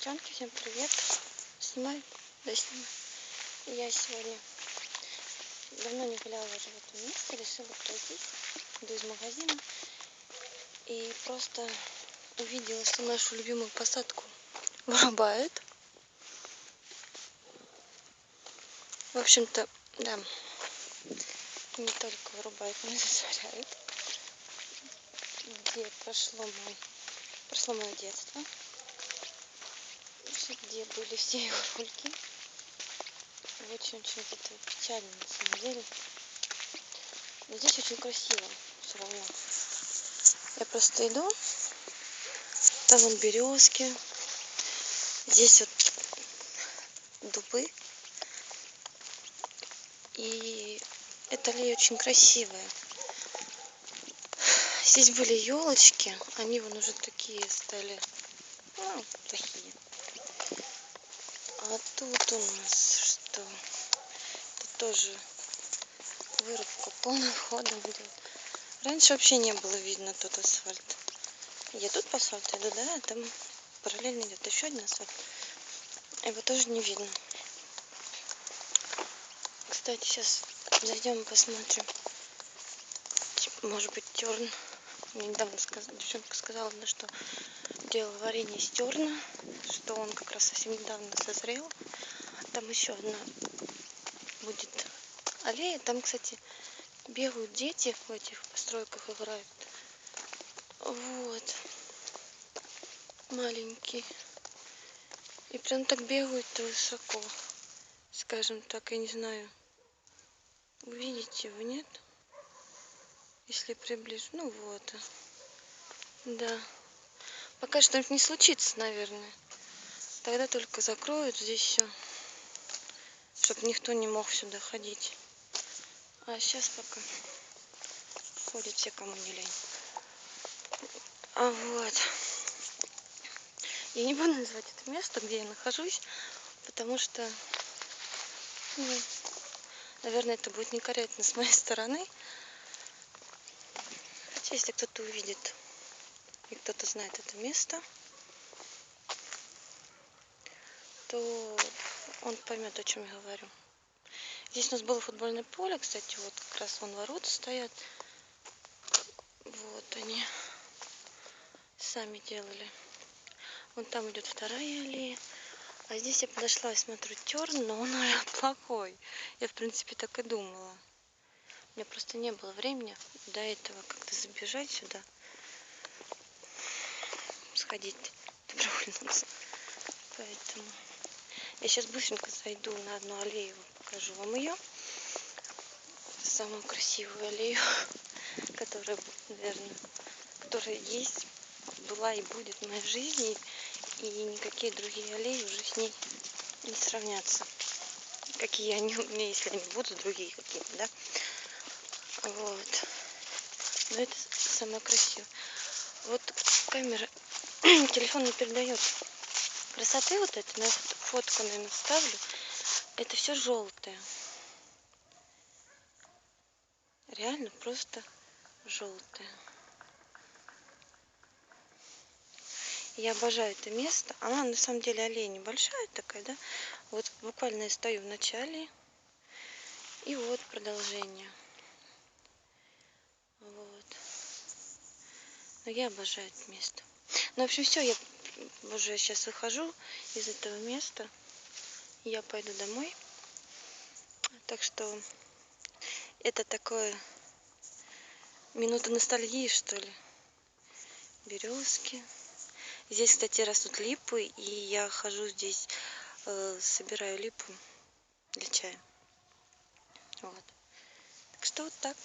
девчонки, всем привет. Снимай? Да, снимай. Я сегодня давно не гуляла уже в этом месте, решила пройти. Иду из магазина и просто увидела, что нашу любимую посадку вырубают. В общем-то, да, не только вырубают, но и засоряют. Где прошло мой, прошло мое детство где были все его ролики. Очень-очень это печально на самом деле. Но здесь очень красиво все равно. Я просто иду, там вон березки, здесь вот дубы. И эта аллея очень красивая. Здесь были елочки, они вон уже такие стали, ну, плохие. А тут у нас что? Тут тоже вырубка полным ходом идет. Раньше вообще не было видно тот асфальт. Я тут по асфальту иду, да, а там параллельно идет еще один асфальт. Его тоже не видно. Кстати, сейчас зайдем посмотрим. Может быть, терн. Недавно сказала, девчонка сказала, да, что делала варенье из терна, что он как раз совсем недавно созрел. Там еще одна будет аллея. Там, кстати, бегают дети в этих постройках играют. Вот. Маленькие. И прям так бегают высоко. Скажем так, я не знаю. Увидите его, нет? Если приближу. Ну вот. Да. Пока что не случится, наверное. Тогда только закроют здесь все. Чтобы никто не мог сюда ходить. А сейчас пока ходят все, кому не лень. А вот. Я не буду называть это место, где я нахожусь, потому что, ну, наверное, это будет некорректно с моей стороны. Хотя, если кто-то увидит и кто-то знает это место, то он поймет, о чем я говорю. Здесь у нас было футбольное поле, кстати, вот как раз вон ворота стоят. Вот они сами делали. Вон там идет вторая аллея. А здесь я подошла и смотрю терн, но он плохой. Я, в принципе, так и думала. У меня просто не было времени до этого как-то забежать сюда сходить прогуляться. Поэтому я сейчас быстренько зайду на одну аллею, покажу вам ее. Самую красивую аллею, которая, наверное, которая есть, была и будет в моей жизни. И никакие другие аллеи уже с ней не сравнятся. Какие они у меня, если они будут другие какие-то, да? Вот. Но это самое красивое. Вот камера телефон не передает красоты вот это, на фотку, наверное, вставлю. Это все желтое. Реально просто желтое. Я обожаю это место. Она на самом деле аллея небольшая такая, да? Вот буквально я стою в начале. И вот продолжение. Вот. Но я обожаю это место. Ну, в общем, все, я уже сейчас выхожу из этого места. Я пойду домой. Так что это такое минута ностальгии, что ли. Березки. Здесь, кстати, растут липы, и я хожу здесь, э, собираю липу для чая. Вот. Так что вот так.